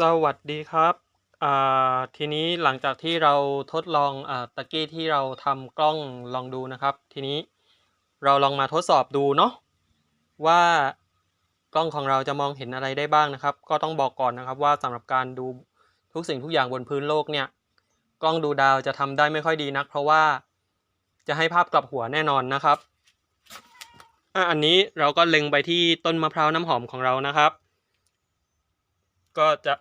สวัสดีครับอ่าทีนี้หลังจากที่เราทดลองอ่าตะกี้ที่เราทำกล้องลองดูนะครับ ทีนี้เราลองมาทดสอบดูเนาะว่ากล้องของเราจะมองเห็นอะไรได้บ้างนะครับ ก็ต้องบอกก่อนนะครับว่าสำหรับการดูทุกสิ่งทุกอย่างบนพื้นโลกเนี่ย กล้องดูดาวจะทำได้ไม่ค่อยดีนัก เพราะว่าจะให้ภาพกลับหัวแน่นอนนะครับอะอันนี้เราก็เล็งไปที่ต้นมะพร้าวน้ำหอมของเรานะครับ ก็จะ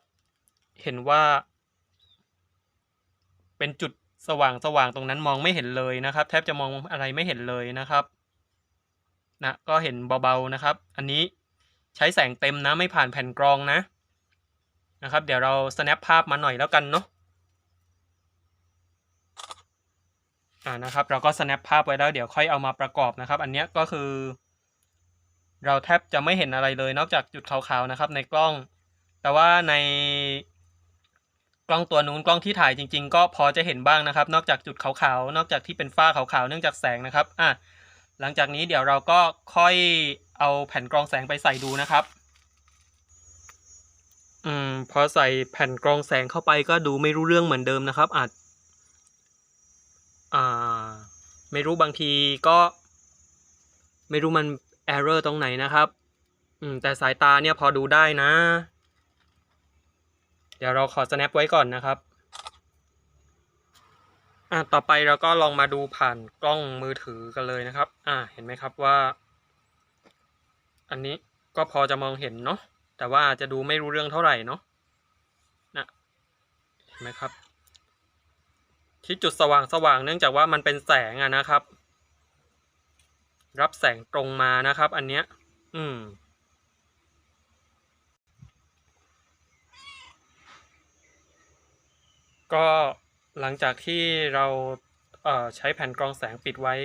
เห็นว่า เป็นจุดสว่างสว่างตรงนั้นมองไม่เห็นเลยนะครับ แทบจะมองอะไรไม่เห็นเลยนะครับนะก็เห็นเบาๆนะครับ อันนี้ใช้แสงเต็มนะไม่ผ่านแผ่นกรองนะนะครับ เดี๋ยวเรา snap ภาพมาหน่อยแล้วกันเนาะอ่านะครับ เราก็ snap ภาพไว้แล้วเดี๋ยวค่อยเอามาประกอบนะครับ อันนี้ก็คือ เราแทบจะไม่เห็นอะไรเลยนอกจากจุดขาวๆนะครับ ในกล้อง แต่ว่าใน กล้องตัวนู้นกล้องที่ถ่ายจริง ๆ ก็พอจะเห็นบ้างนะครับ นอกจากจุดขาวๆนอกจากที่เป็นฝ้าขาวๆเนื่องจากแสงนะครับอะหลังจากนี้เดี๋ยวเราก็ค่อยเอาแผ่นกรองแสงไปใส่ดูนะครับ อืมพอใส่แผ่นกรองแสงเข้าไปก็ดูไม่รู้เรื่องเหมือนเดิมนะครับ อาจอ่า ไม่รู้บางทีก็ ไม่รู้มัน error ตรงไหนนะครับ อืมแต่สายตาเนี่ยพอดูได้นะ เดี๋ยวเราขอ snap ไว้ก่อนนะครับอะต่อไปเราก็ลองมาดูผ่านกล้องมือถือกันเลยนะครับ อ่าเห็นไหมครับว่า อันนี้ก็พอจะมองเห็นเนาะแต่ว่าจะดูไม่รู้เรื่องเท่าไหร่เนาะนะเห็นไหมครับ ที่จุดสว่างสว่างเนื่องจากว่ามันเป็นแสงอะนะครับ รับแสงตรงมานะครับ อันเนี้ย อืม ก็หลังจากที่เราเใช้แผ่นกรองแสงปิดไว้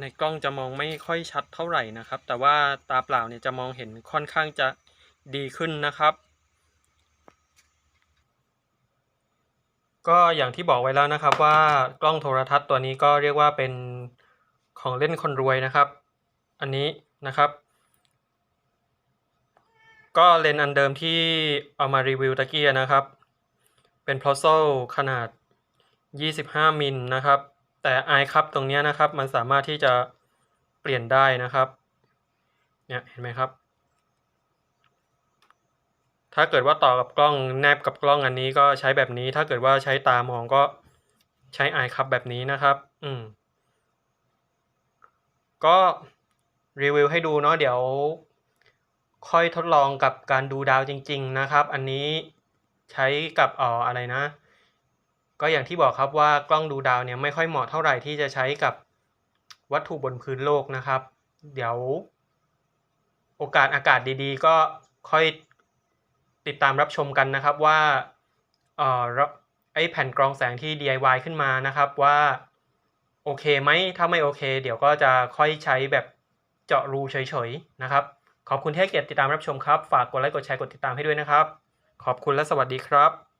ในกล้องจะมองไม่ค่อยชัดเท่าไหร่นะครับ แต่ว่าตาเปล่าเนี่ยจะมองเห็นค่อนข้างจะดีขึ้นนะครับ ก็อย่างที่บอกไว้แล้วนะครับว่ากล้องโทรทัศน์ตัวนี้ก็เรียกว่าเป็นของเล่นคนรวยนะครับ อันนี้นะครับ ก็เลนส์อันเดิมที่เอามารีวิวตะกี้นะครับ เป็น p l o s o ขนาด 25 มิลนะครับ แต่ i ครับตรงนี้นะครับ มันสามารถที่จะเปลี่ยนได้นะครับ เนี่ยเห็นไหมครับ ถ้าเกิดว่าต่อกับกล้องแนบกับกล้องอันนี้ก็ใช้แบบนี้ ถ้าเกิดว่าใช้ตามองก็ใช้ i ครับแบบนี้นะครับ อืม ก็รีวิวให้ดูเนาะเดี๋ยว ค่อยทดลองกับการดูดาวจริง ๆ นะครับ อันนี้ใช้กับอ่ออะไรนะ ก็อย่างที่บอกครับว่ากล้องดูดาวเนี่ยไม่ค่อยเหมาะเท่าไหร่ที่จะใช้กับวัตถุบนพื้นโลกนะครับ เดี๋ยว โอกาสอากาศดีๆ ก็ค่อยติดตามรับชมกันนะครับว่าเอ่อไอแผ่นกรองแสงที่ DIY ขึ้นมานะครับว่าโอเคไหมถ้าไม่โอเค เดี๋ยวก็จะค่อยใช้แบบเจาะรูเฉยๆนะครับ ขอบคุณที่ให้เกียรติติดตามรับชมครับ ฝากกดไลค์กดแชร์กดติดตามให้ด้วยนะครับ ขอบคุณและสวัสดีครับ